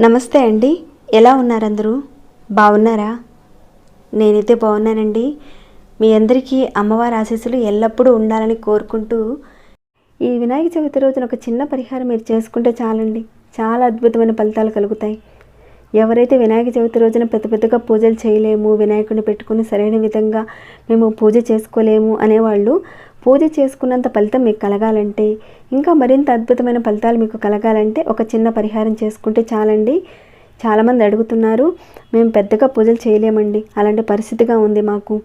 నమస్తే అండి. ఎలా ఉన్నారందరూ? బాగున్నారా? నేనైతే బాగున్నానండి. మీ అందరికీ అమ్మవారి ఆశీస్సులు ఎల్లప్పుడూ ఉండాలని కోరుకుంటూ ఈ వినాయక చవితి రోజున ఒక చిన్న పరిహారం మీరు చేసుకుంటే చాలండి. చాలా అద్భుతమైన ఫలితాలు కలుగుతాయి. ఎవరైతే వినాయక చవితి రోజున పెద్ద పెద్దగా పూజలు చేయలేము వినాయకుడిని పెట్టుకుని సరైన విధంగా మేము పూజ చేసుకోలేము అనేవాళ్ళు పూజ చేసుకున్నంత ఫలితం మీకు కలగాలంటే ఇంకా మరింత అద్భుతమైన ఫలితాలు మీకు కలగాలంటే ఒక చిన్న పరిహారం చేసుకుంటే చాలండి. చాలామంది అడుగుతున్నారు మేము పెద్దగా పూజలు చేయలేమండి. అలాంటి పరిస్థితిగా ఉంది మాకు.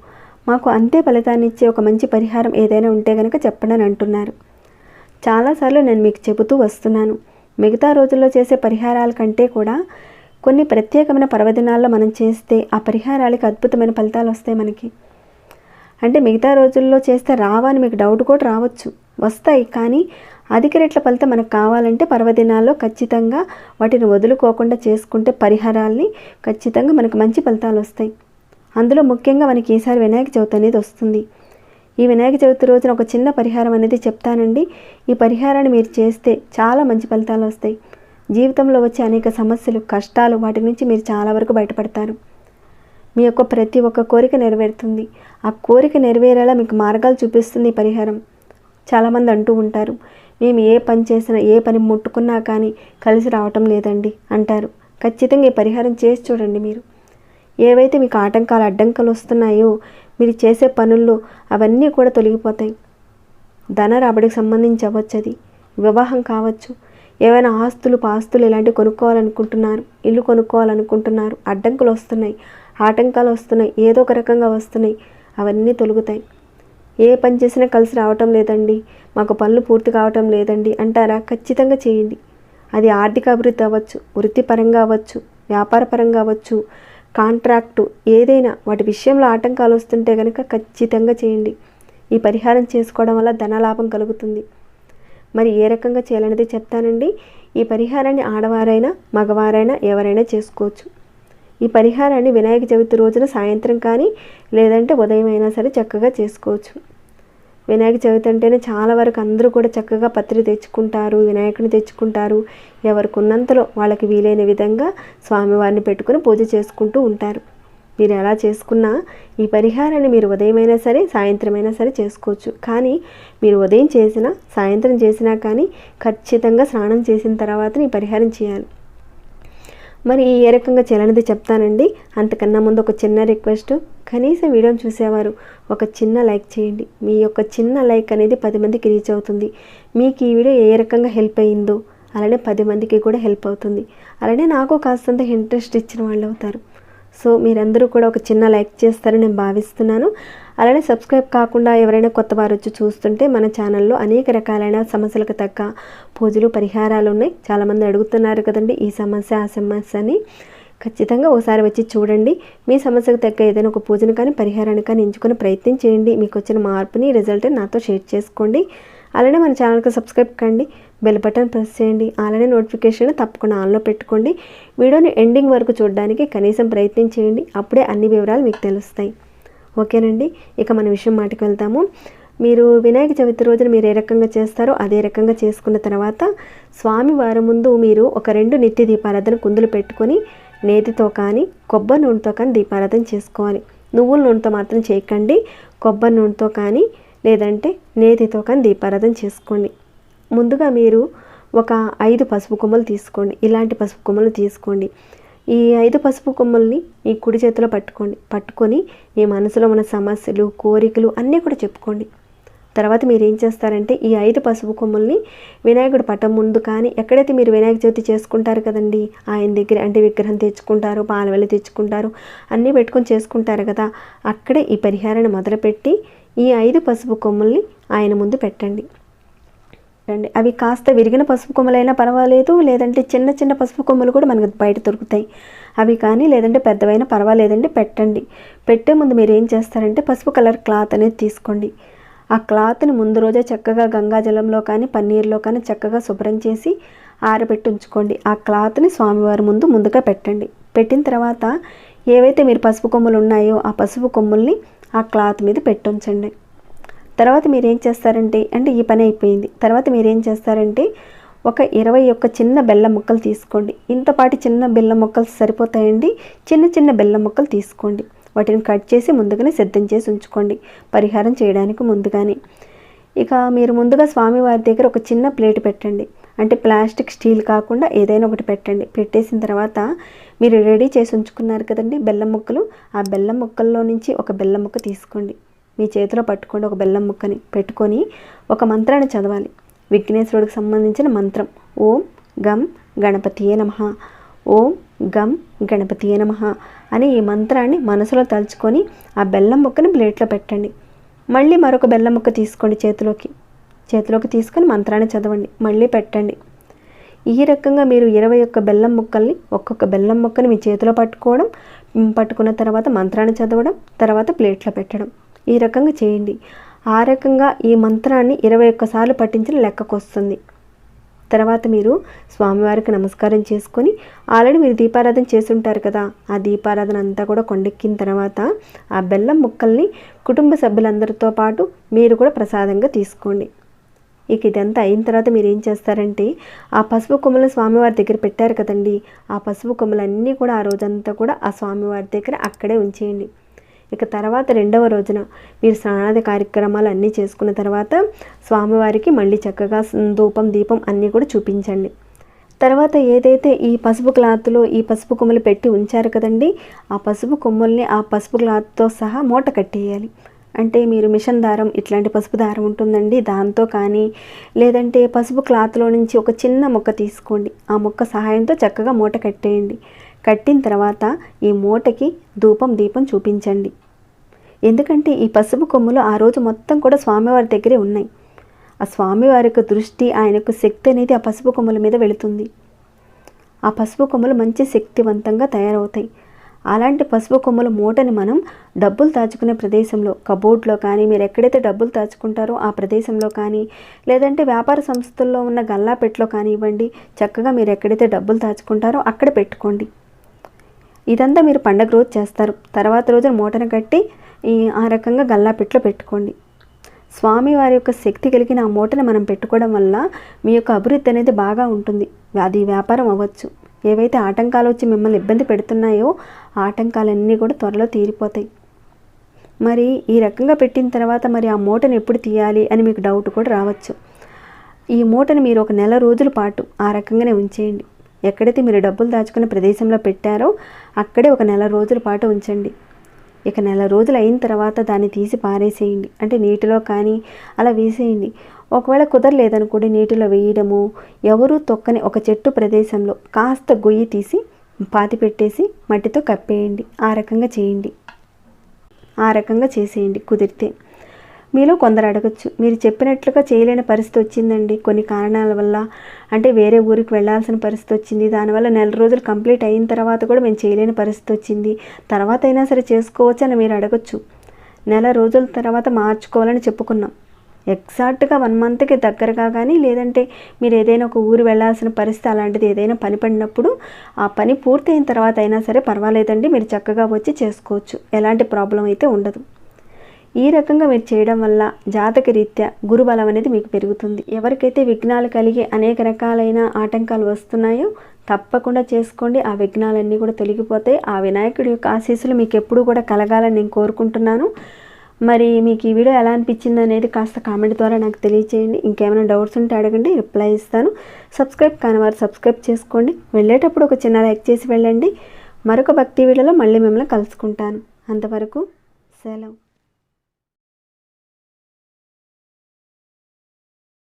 మాకు అంతే ఫలితాన్ని ఇచ్చే ఒక మంచి పరిహారం ఏదైనా ఉంటే కనుక చెప్పండి అని అంటున్నారు. చాలాసార్లు నేను మీకు చెబుతూ వస్తున్నాను. మిగతా రోజుల్లో చేసే పరిహారాల కంటే కూడా కొన్ని ప్రత్యేకమైన పర్వదినాల్లో మనం చేస్తే ఆ పరిహారాలకి అద్భుతమైన ఫలితాలు వస్తాయి మనకి. అంటే మిగతా రోజుల్లో చేస్తే రావా అని మీకు డౌట్ కూడా రావచ్చు. వస్తాయి కానీ అధిక రెట్ల ఫలితం మనకు కావాలంటే పర్వదినాల్లో ఖచ్చితంగా వాటిని వదులుకోకుండా చేసుకుంటే పరిహారాల్ని ఖచ్చితంగా మనకు మంచి ఫలితాలు వస్తాయి. అందులో ముఖ్యంగా మనకి ఈసారి వినాయక చవితి అనేది వస్తుంది. ఈ వినాయక చవితి రోజున ఒక చిన్న పరిహారం అనేది చెప్తానండి. ఈ పరిహారాన్ని మీరు చేస్తే చాలా మంచి ఫలితాలు వస్తాయి. జీవితంలో వచ్చే అనేక సమస్యలు కష్టాలు వాటి నుంచి మీరు చాలా వరకు బయటపడతారు. మీ యొక్క ప్రతి ఒక్క కోరిక నెరవేరుతుంది. ఆ కోరిక నెరవేరేలా మీకు మార్గాలు చూపిస్తుంది పరిహారం. చాలామంది అంటూ ఉంటారు మేము ఏ పని చేసినా ఏ పని ముట్టుకున్నా కానీ కలిసి రావటం లేదండి అంటారు. ఖచ్చితంగా ఈ పరిహారం చేసి చూడండి మీరు. ఏవైతే మీకు ఆటంకాలు అడ్డంకాలు వస్తున్నాయో మీరు చేసే పనుల్లో అవన్నీ కూడా తొలగిపోతాయి. ధన రాబడికి సంబంధించి అవ్వచ్చు అది. వివాహం కావచ్చు ఏవైనా ఆస్తులు పాస్తులు ఇలాంటివి కొనుక్కోవాలనుకుంటున్నారు ఇల్లు కొనుక్కోవాలనుకుంటున్నారు అడ్డంకులు వస్తున్నాయి ఆటంకాలు వస్తున్నాయి ఏదో ఒక రకంగా వస్తున్నాయి అవన్నీ తొలుగుతాయి. ఏ పని చేసినా కలిసి రావటం లేదండి మాకు పనులు పూర్తి కావటం లేదండి అంటారా? ఖచ్చితంగా చేయండి. అది ఆర్థిక అభివృద్ధి అవ్వచ్చు వృత్తిపరంగా అవ్వచ్చు వ్యాపారపరంగా అవ్వచ్చు కాంట్రాక్టు ఏదైనా వాటి విషయంలో ఆటంకాలు వస్తుంటే కనుక ఖచ్చితంగా చేయండి. ఈ పరిహారం చేసుకోవడం వల్ల ధనలాభం కలుగుతుంది. మరి ఏ రకంగా చేయాలనేది చెప్తానండి. ఈ పరిహారాన్ని ఆడవారైనా మగవారైనా ఎవరైనా చేసుకోవచ్చు. ఈ పరిహారాన్ని వినాయక చవితి రోజున సాయంత్రం కానీ లేదంటే ఉదయం అయినా సరే చక్కగా చేసుకోవచ్చు. వినాయక చవితి అంటేనే చాలా వరకు అందరూ కూడా చక్కగా పత్రి తెచ్చుకుంటారు వినాయకుని తెచ్చుకుంటారు. ఎవరికి ఉన్నంతలో వాళ్ళకి వీలైన విధంగా స్వామివారిని పెట్టుకుని పూజ చేసుకుంటూ ఉంటారు. మీరు ఎలా చేసుకున్నా ఈ పరిహారాన్ని మీరు ఉదయమైనా సరే సాయంత్రమైనా సరే చేసుకోవచ్చు. కానీ మీరు ఉదయం చేసినా సాయంత్రం చేసినా కానీ ఖచ్చితంగా స్నానం చేసిన తర్వాత ఈ పరిహారం చేయాలి. మరి ఏ రకంగా చేయాలనేది చెప్తానండి. అంతకన్నా ముందు ఒక చిన్న రిక్వెస్ట్. కనీసం వీడియోని చూసేవారు ఒక చిన్న లైక్ చేయండి. మీ యొక్క చిన్న లైక్ అనేది పది మందికి రీచ్ అవుతుంది. మీకు ఈ వీడియో ఏ రకంగా హెల్ప్ అయ్యిందో అలానే పది మందికి కూడా హెల్ప్ అవుతుంది. అలానే నాకు కాస్తంత ఇంట్రెస్ట్ ఇచ్చిన వాళ్ళు అవుతారు. సో మీరందరూ కూడా ఒక చిన్న లైక్ చేస్తారని నేను భావిస్తున్నాను. అలానే సబ్స్క్రైబ్ కాకుండా ఎవరైనా కొత్త వారు వచ్చి చూస్తుంటే మన ఛానల్లో అనేక రకాలైన సమస్యలకు తగ్గ పూజలు పరిహారాలు ఉన్నాయి. చాలామంది అడుగుతున్నారు కదండి ఈ సమస్య ఆ సమస్య అని. ఖచ్చితంగా ఒకసారి వచ్చి చూడండి. మీ సమస్యకు తగ్గ ఏదైనా ఒక పూజను కానీ పరిహారాన్ని కానీ ఎంచుకునే ప్రయత్నం చేయండి. మీకు వచ్చిన మార్పుని రిజల్ట్ నాతో షేర్ చేసుకోండి. అలానే మన ఛానల్కి సబ్స్క్రైబ్ కండి. బెల్ బటన్ ప్రెస్ చేయండి. అలానే నోటిఫికేషన్ తప్పకుండా ఆన్లో పెట్టుకోండి. వీడియోని ఎండింగ్ వరకు చూడడానికి కనీసం ప్రయత్నం చేయండి. అప్పుడే అన్ని వివరాలు మీకు తెలుస్తాయి. ఓకేనండి? ఇక మన విషయం మాటకి వెళ్తాము. మీరు వినాయక చవితి రోజున మీరు ఏ రకంగా చేస్తారో అదే రకంగా చేసుకున్న తర్వాత స్వామి వారి ముందు మీరు ఒక రెండు నిత్య దీపారాధన కుందులు పెట్టుకొని నేతితో కానీ కొబ్బరి నూనెతో కానీ దీపారాధన చేసుకోవాలి. నువ్వుల నూనెతో మాత్రం చేయకండి. కొబ్బరి నూనెతో కానీ లేదంటే నేతితో కానీ దీపారాధన చేసుకోండి. ముందుగా మీరు ఒక ఐదు పసుపు కొమ్మలు తీసుకోండి. ఇలాంటి పసుపు కొమ్మలు తీసుకోండి. ఈ ఐదు పసుపు కొమ్మల్ని మీ కుడి చేతిలో పట్టుకోండి. పట్టుకొని మీ మనసులో ఉన్న సమస్యలు కోరికలు అన్నీ కూడా చెప్పుకోండి. తర్వాత మీరు ఏం చేస్తారంటే ఈ ఐదు పసుపు కొమ్మల్ని వినాయకుడు పటం ముందు కానీ ఎక్కడైతే మీరు వినాయక చవితి చేసుకుంటారు కదండి ఆయన దగ్గర అంటే విగ్రహం తెచ్చుకుంటారు పాలవెల్లి తెచ్చుకుంటారు అన్నీ పెట్టుకొని చేసుకుంటారు కదా అక్కడే ఈ పరిహారాన్ని మొదలుపెట్టి ఈ ఐదు పసుపు కొమ్మల్ని ఆయన ముందు పెట్టండి. రండి అవి కాస్త విరిగిన పసుపు కొమ్మలైనా పర్వాలేదు లేదంటే చిన్న చిన్న పసుపు కొమ్మలు కూడా మనకు బయట దొరుకుతాయి. అవి కానీ లేదంటే పెద్దవైనా పర్వాలేదండి పెట్టండి. పెట్టే ముందు మీరు ఏం చేస్తారంటే పసుపు కలర్ క్లాత్ అనేది తీసుకోండి. ఆ క్లాత్ని ముందు రోజే చక్కగా గంగాజలంలో కానీ పన్నీర్లో కానీ చక్కగా శుభ్రం చేసి ఆరబెట్టి ఉంచుకోండి. ఆ క్లాత్ని స్వామివారి ముందు ముందుగా పెట్టండి. పెట్టిన తర్వాత ఏవైతే మీరు పసుపు కొమ్ములు ఉన్నాయో ఆ పసుపు కొమ్ముల్ని ఆ క్లాత్ మీద పెట్టుంచండి తర్వాత మీరు ఏం చేస్తారంటే అంటే ఈ పని అయిపోయింది. తర్వాత మీరు ఏం చేస్తారంటే ఒక ఇరవై ఒక్క చిన్న బెల్లం ముక్కలు తీసుకోండి. ఇంతపాటి చిన్న బెల్లం ముక్కలు సరిపోతాయండి. చిన్న చిన్న బెల్లం ముక్కలు తీసుకోండి. వాటిని కట్ చేసి ముందుగానే సిద్ధం చేసి ఉంచుకోండి. పరిహారం చేయడానికి ముందుగానే. ఇక మీరు ముందుగా స్వామివారి దగ్గర ఒక చిన్న ప్లేట్ పెట్టండి. అంటే ప్లాస్టిక్ స్టీల్ కాకుండా ఏదైనా ఒకటి పెట్టండి. పెట్టేసిన తర్వాత మీరు రెడీ చేసి ఉంచుకున్నారు కదండి బెల్లం ముక్కలు. ఆ బెల్లం ముక్కల్లో నుంచి ఒక బెల్లం ముక్క తీసుకోండి. మీ చేతిలో పట్టుకోండి ఒక బెల్లం ముక్కని పెట్టుకొని ఒక మంత్రాన్ని చదవాలి. విఘ్నేశ్వరుడికి సంబంధించిన మంత్రం. ఓం గం గణపతియే నమ. ఓం గం గణపతియే నమ అని ఈ మంత్రాన్ని మనసులో తలుచుకొని ఆ బెల్లం ముక్కని ప్లేట్లో పెట్టండి. మళ్ళీ మరొక బెల్లం ముక్క తీసుకోండి చేతిలోకి. చేతిలోకి తీసుకొని మంత్రాన్ని చదవండి. మళ్ళీ పెట్టండి. ఈ రకంగా మీరు ఇరవై ఒక్క బెల్లం ముక్కల్ని ఒక్కొక్క బెల్లం ముక్కని మీ చేతిలో పట్టుకోవడం పట్టుకున్న తర్వాత మంత్రాన్ని చదవడం తర్వాత ప్లేట్లో పెట్టడం. ఈ రకంగా చేయండి. ఆ రకంగా ఈ మంత్రాన్ని ఇరవై ఒక్కసార్లు పట్టించిన లెక్కకొస్తుంది. తర్వాత మీరు స్వామివారికి నమస్కారం చేసుకొని ఆల్రెడీ మీరు దీపారాధన చేస్తుంటారు కదా ఆ దీపారాధన అంతా కూడా కొండెక్కిన తర్వాత ఆ బెల్లం ముక్కల్ని కుటుంబ సభ్యులందరితో పాటు మీరు కూడా ప్రసాదంగా తీసుకోండి. ఇక ఇదంతా అయిన తర్వాత మీరు ఏం చేస్తారంటే ఆ పసుపు కొమ్మలు స్వామివారి దగ్గర పెట్టారు కదండి ఆ పసుపు కొమ్మలన్నీ కూడా ఆ రోజంతా కూడా ఆ స్వామివారి దగ్గర అక్కడే ఉంచేయండి. ఇక తర్వాత రెండవ రోజున మీరు స్నానాది కార్యక్రమాలు అన్నీ చేసుకున్న తర్వాత స్వామివారికి మళ్ళీ చక్కగా ధూపం దీపం అన్నీ కూడా చూపించండి. తర్వాత ఏదైతే ఈ పసుపు క్లాత్లో ఈ పసుపు కొమ్మలు పెట్టి ఉంచారు కదండి ఆ పసుపు కొమ్మల్ని ఆ పసుపు క్లాత్తో సహా మూట కట్టేయాలి. అంటే మీరు మిషన్ దారం ఇట్లాంటి పసుపు దారం ఉంటుందండి దాంతో కానీ లేదంటే పసుపు క్లాత్లో నుంచి ఒక చిన్న మొక్క తీసుకోండి. ఆ మొక్క సహాయంతో చక్కగా మూట కట్టేయండి. కట్టిన తర్వాత ఈ మూటకి ధూపం దీపం చూపించండి. ఎందుకంటే ఈ పసుపు కొమ్ములు ఆ రోజు మొత్తం కూడా స్వామివారి దగ్గరే ఉన్నాయి. ఆ స్వామివారి యొక్క దృష్టి ఆయనకు శక్తి అనేది ఆ పసుపు కొమ్ముల మీద వెళుతుంది. ఆ పసుపు కొమ్మలు మంచి శక్తివంతంగా తయారవుతాయి. అలాంటి పసుపు కొమ్మల మూటని మనం డబ్బులు దాచుకునే ప్రదేశంలో కబోర్డ్లో కానీ మీరు ఎక్కడైతే డబ్బులు దాచుకుంటారో ఆ ప్రదేశంలో కానీ లేదంటే వ్యాపార సంస్థల్లో ఉన్న గల్లాపెట్లో కానివ్వండి చక్కగా మీరు ఎక్కడైతే డబ్బులు దాచుకుంటారో అక్కడ పెట్టుకోండి. ఇదంతా మీరు పండగ రోజు చేస్తారు. తర్వాత రోజున మూటను కట్టి ఈ ఆ రకంగా గల్లాపెట్లో పెట్టుకోండి. స్వామి వారి యొక్క శక్తి కలిగిన ఆ మూటను మనం పెట్టుకోవడం వల్ల మీ యొక్క అభివృద్ధి అనేది బాగా ఉంటుంది. అది వ్యాపారం అవ్వచ్చు. ఏవైతే ఆటంకాలు వచ్చి మిమ్మల్ని ఇబ్బంది పెడుతున్నాయో ఆటంకాలన్నీ కూడా త్వరలో తీరిపోతాయి. మరి ఈ రకంగా పెట్టిన తర్వాత మరి ఆ మూటను ఎప్పుడు తీయాలి అని మీకు డౌట్ కూడా రావచ్చు. ఈ మూటను మీరు ఒక నెల రోజుల పాటు ఆ రకంగానే ఉంచేయండి. ఎక్కడైతే మీరు డబ్బులు దాచుకునే ప్రదేశంలో పెట్టారో అక్కడే ఒక నెల రోజుల పాటు ఉంచండి. ఇక నెల రోజులు అయిన తర్వాత దాన్ని తీసి పారేసేయండి. అంటే నీటిలో కానీ అలా వేసేయండి. ఒకవేళ కుదరలేదనుకోండి నీటిలో వేయడము ఎవరు తొక్కని ఒక చెట్టు ప్రదేశంలో కాస్త గొయ్యి తీసి పాతి పెట్టేసి మట్టితో కప్పేయండి. ఆ రకంగా చేయండి. ఆ రకంగా చేసేయండి. కుదిరితే. మీలో కొందరు అడగచ్చు. మీరు చెప్పినట్లుగా చేయలేని పరిస్థితి వచ్చిందండి. కొన్ని కారణాల వల్ల. అంటే వేరే ఊరికి వెళ్ళాల్సిన పరిస్థితి వచ్చింది. దానివల్ల నెల రోజులు కంప్లీట్ అయిన తర్వాత కూడా మేము చేయలేని పరిస్థితి వచ్చింది. తర్వాత అయినా సరే చేసుకోవచ్చు అని మీరు అడగచ్చు. నెల రోజుల తర్వాత మార్చుకోవాలని చెప్పుకున్నాం. ఎగ్జాక్ట్గా వన్ మంత్కి దగ్గరగా కానీ లేదంటే మీరు ఏదైనా ఒక ఊరు వెళ్ళాల్సిన పరిస్థితి అలాంటిది ఏదైనా పని పడినప్పుడు ఆ పని పూర్తయిన తర్వాత అయినా సరే పర్వాలేదండి. మీరు చక్కగా వచ్చి చేసుకోవచ్చు. ఎలాంటి ప్రాబ్లం అయితే ఉండదు. ఈ రకంగా మీరు చేయడం వల్ల జాతక రీత్యా గురుబలం అనేది మీకు పెరుగుతుంది. ఎవరికైతే విఘ్నాలు కలిగి అనేక రకాలైన ఆటంకాలు వస్తున్నాయో తప్పకుండా చేసుకోండి. ఆ విఘ్నాలన్నీ కూడా తొలగిపోతాయి. ఆ వినాయకుడి యొక్క ఆశీస్సులు మీకు ఎప్పుడు కూడా కలగాలని నేను కోరుకుంటున్నాను. మరి మీకు ఈ వీడియో ఎలా అనిపించింది అనేది కాస్త కామెంట్ ద్వారా నాకు తెలియచేయండి. ఇంకేమైనా డౌట్స్ ఉంటే అడగండి రిప్లై ఇస్తాను. సబ్స్క్రైబ్ కాని వారు సబ్స్క్రైబ్ చేసుకోండి. వెళ్ళేటప్పుడు ఒక చిన్న లైక్ చేసి వెళ్ళండి. మరొక భక్తి వీడియోలో మళ్ళీ మిమ్మల్ని కలుసుకుంటాను. అంతవరకు సెలవు.